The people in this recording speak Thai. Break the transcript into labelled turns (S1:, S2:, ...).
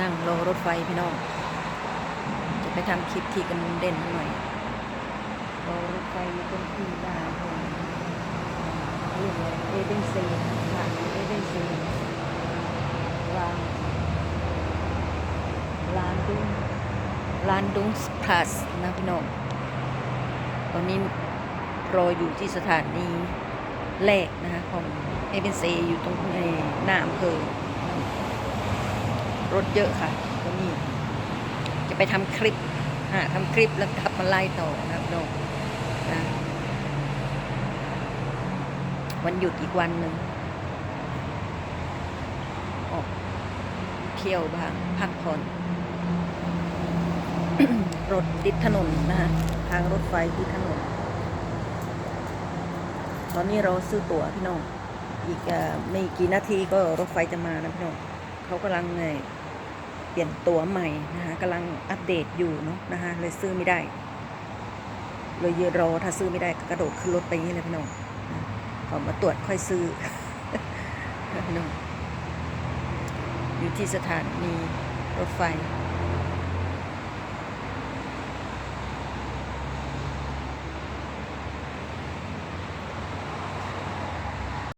S1: นั่งรอรถไฟพี่น้อง จะไปทำคลิปที่กันเด่นหน่อยรอรถไฟอยู่ตรงที่ด่านขอเรียกว่าเอเดนซีผ่านเอเดนซีรางลานดุงลานดุงสพลัสนะพี่น้องตอนนี้รออยู่ที่สถานีแรกนะคะของเอเดนซีอยู่ตรงในหน้าอำเภอ รถเยอะค่ะตรงนี้จะไปทำคลิปหาทำคลิปแล้วกลับมาไล่ต่อนะครับน้องนะวันหยุดอีกวันหนึ่งออกเที่ยวบ้างพักผ่อนรถติดถนนนะฮะทางรถไฟติดถนน ตอนนี้เราซื้อตั๋วพี่น้องอีกเอ่อไม่กี่นาทีก็รถไฟจะมานะพี่น้องเขากำลังเอ่อเปลี่ยนตัวใหม่นะคะกำลังอัปเดตอยู่เนาะนะคะเลยซื้อไม่ได้ เลยยืนรอถ้าซื้อไม่ได้กระโดดขึ้นรถไปนี่เลยพี่น้องขอมาตรวจค่อยซื้อพี่น้องอยู่ที่สถานีรถไฟ